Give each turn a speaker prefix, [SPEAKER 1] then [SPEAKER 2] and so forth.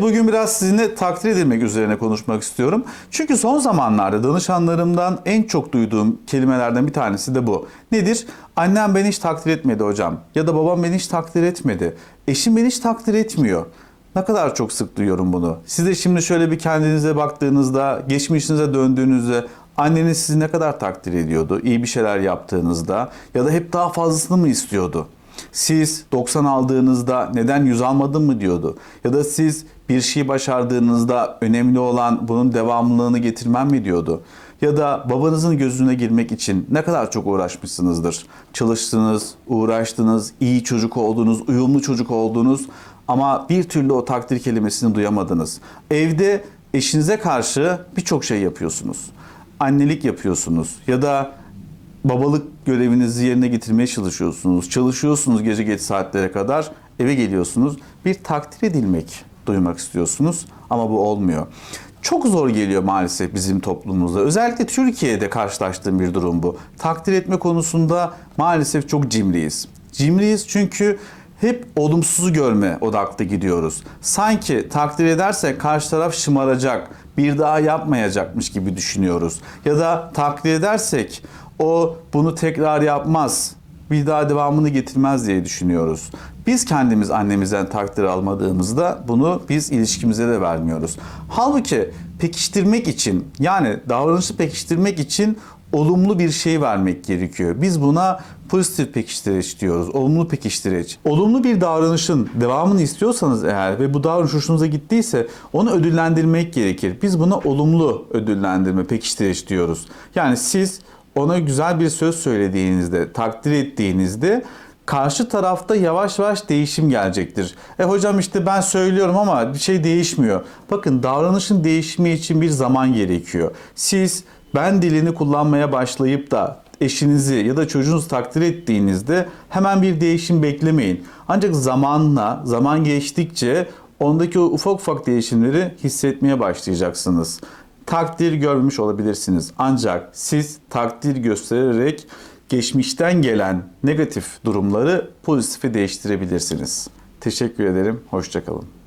[SPEAKER 1] Bugün biraz sizinle takdir edilmek üzerine konuşmak istiyorum. Çünkü son zamanlarda danışanlarımdan en çok duyduğum kelimelerden bir tanesi de bu. Nedir? Annem beni hiç takdir etmedi hocam. Ya da babam beni hiç takdir etmedi. Eşim beni hiç takdir etmiyor. Ne kadar çok sık duyuyorum bunu. Siz de şimdi şöyle bir kendinize baktığınızda, geçmişinize döndüğünüzde anneniz sizi ne kadar takdir ediyordu? İyi bir şeyler yaptığınızda ya da hep daha fazlasını mı istiyordu? Siz 90 aldığınızda neden 100 almadın mı diyordu. Ya da siz bir şey başardığınızda önemli olan bunun devamlılığını getirmem mi diyordu. Ya da babanızın gözüne girmek için ne kadar çok uğraşmışsınızdır. Çalıştınız, uğraştınız, iyi çocuk oldunuz, uyumlu çocuk oldunuz ama bir türlü o takdir kelimesini duyamadınız. Evde eşinize karşı birçok şey yapıyorsunuz. Annelik yapıyorsunuz ya da babalık görevinizi yerine getirmeye çalışıyorsunuz. Çalışıyorsunuz gece geç saatlere kadar. Eve geliyorsunuz. Bir takdir edilmek duymak istiyorsunuz ama bu olmuyor. Çok zor geliyor maalesef bizim toplumumuzda. Özellikle Türkiye'de karşılaştığım bir durum bu. Takdir etme konusunda maalesef çok cimriyiz. Cimriyiz çünkü hep olumsuzu görme odaklı gidiyoruz. Sanki takdir edersek karşı taraf şımaracak, bir daha yapmayacakmış gibi düşünüyoruz. Ya da takdir edersek o bunu tekrar yapmaz, bir daha devamını getirmez diye düşünüyoruz. Biz kendimiz annemizden takdir almadığımızda bunu biz ilişkimize de vermiyoruz. Halbuki pekiştirmek için yani davranışı pekiştirmek için olumlu bir şey vermek gerekiyor. Biz buna pozitif pekiştireç diyoruz. Olumlu pekiştireç. Olumlu bir davranışın devamını istiyorsanız eğer ve bu davranış hoşunuza gittiyse onu ödüllendirmek gerekir. Biz buna olumlu ödüllendirme, pekiştireç diyoruz. Yani siz ona güzel bir söz söylediğinizde, takdir ettiğinizde karşı tarafta yavaş yavaş değişim gelecektir. E hocam işte ben söylüyorum ama bir şey değişmiyor. Bakın davranışın değişimi için bir zaman gerekiyor. Siz ben dilini kullanmaya başlayıp da eşinizi ya da çocuğunuzu takdir ettiğinizde hemen bir değişim beklemeyin. Ancak zamanla, zaman geçtikçe ondaki o ufak ufak değişimleri hissetmeye başlayacaksınız takdir görmüş olabilirsiniz. Ancak siz takdir göstererek geçmişten gelen negatif durumları pozitife değiştirebilirsiniz. Teşekkür ederim. Hoşçakalın.